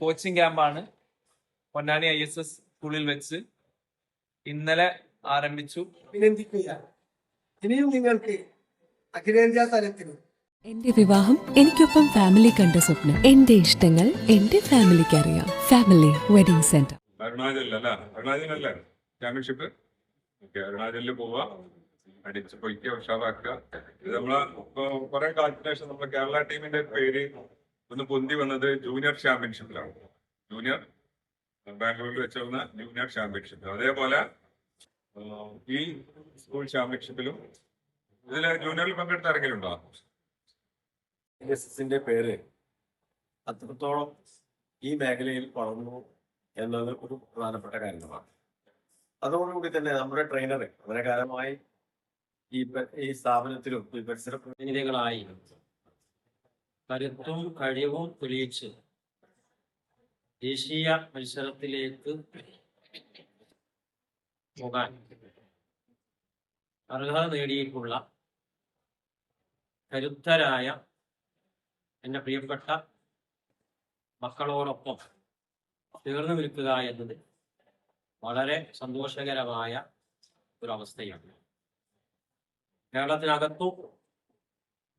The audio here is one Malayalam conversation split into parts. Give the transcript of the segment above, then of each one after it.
കോച്ചിങ് ക്യാമ്പാണ്. പൊന്നാനി ഐ എസ് എസ് സ്കൂളിൽ വെച്ച് ഇന്നലെ ആരംഭിച്ചു. അഭിനന്ദിക്കുകയാണ് ഇനിയും നിങ്ങൾക്ക് അഖിലേന്ത്യാ തലത്തിൽ എന്റെ വിവാഹം എനിക്കൊപ്പം ഫാമിലി കണ്ട സ്വപ്നം. എന്റെ ഇഷ്ടങ്ങൾ എന്റെ ഫാമിലിക്ക് അറിയാം. ഫാമിലി വെഡിങ് സെന്റർ അരുണാചലിൽ അല്ല അരുണാചലല്ലേ? ചാമ്പ്യൻഷിപ്പ് ഓക്കെ അരുണാചലിൽ പോവാ. അടിച്ച് പൊയ്ക്കുക ഉഷാറാക്കുക. ഇത് നമ്മളെ കുറെ കാലത്തിന് ശേഷം നമ്മുടെ കേരള ടീമിന്റെ പേര് ഒന്ന് പൊന്തി വന്നത് ജൂനിയർ ചാമ്പ്യൻഷിപ്പിലാണ് ജൂനിയർ ബാംഗ്ലൂരിൽ വെച്ച് വന്ന ജൂനിയർ ചാമ്പ്യൻഷിപ്പ് അതേപോലെ ഈ സ്കൂൾ ചാമ്പ്യൻഷിപ്പിലും ഇതിൽ ജൂനിയറിൽ പങ്കെടുത്ത ആരെങ്കിലും ഉണ്ടോ? എസിന്റെ പേര്. അത്രത്തോളം ഈ മേഖലയിൽ വളർന്നു എന്നത് ഒരു പ്രധാനപ്പെട്ട കാര്യമാണ്. അതോടുകൂടി തന്നെ നമ്മുടെ ട്രെയിനർ വളരെ കാലമായി ഈ ഈ സ്ഥാപനത്തിലും ഈ പരിസര പ്രതിനിധികളായി. കരുത്തും കഴിവും തെളിയിച്ച് ദേശീയ മത്സരത്തിലേക്ക് പോകാൻ അർഹത നേടിയിട്ടുള്ള കരുത്തരായ എന്റെ പ്രിയപ്പെട്ട മക്കളോടൊപ്പം ചേർന്ന് നിൽക്കുക എന്നത് വളരെ സന്തോഷകരമായ ഒരു അവസ്ഥയാണ് കേരളത്തിനകത്തും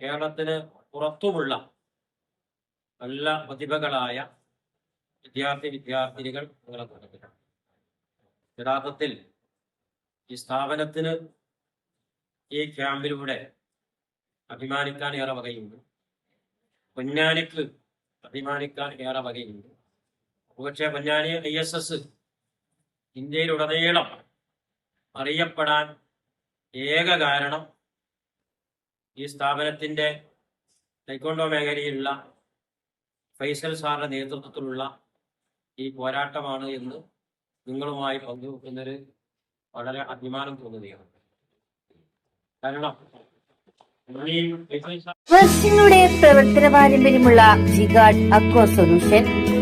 കേരളത്തിന് പുറത്തുമുള്ള നല്ല പ്രതിഭകളായ വിദ്യാർത്ഥി വിദ്യാർത്ഥിനികൾ നിങ്ങളെ കൂട്ടത്തിലാണ് യഥാർത്ഥത്തിൽ ഈ സ്ഥാപനത്തിന് ഈ ക്യാമ്പിലൂടെ അഭിമാനിക്കാൻ ഏറെ വകയുണ്ട്. പൊന്നാനിക്ക് അഭിമാനിക്കാൻ ഏറെ വകയുണ്ട്. പക്ഷേ പൊന്നാനി ഐ എസ് എസ് ഇന്ത്യയിലുടനീളം അറിയപ്പെടാൻ ഏക കാരണം ഈ സ്ഥാപനത്തിന്റെ തൈക്കോണ്ടോ മേഖലയിലുള്ള ഫൈസൽ സാറിന്റെ നേതൃത്വത്തിലുള്ള ഈ പോരാട്ടമാണ് എന്ന് നിങ്ങളുമായി പങ്കുവെക്കുന്നതിൽ വളരെ അഭിമാനം തോന്നുകയാണ്. കാരണം പ്രവർത്തന പാരമ്പര്യമുള്ള ജിഗാഡ് അക്വ സൊല്യൂഷൻ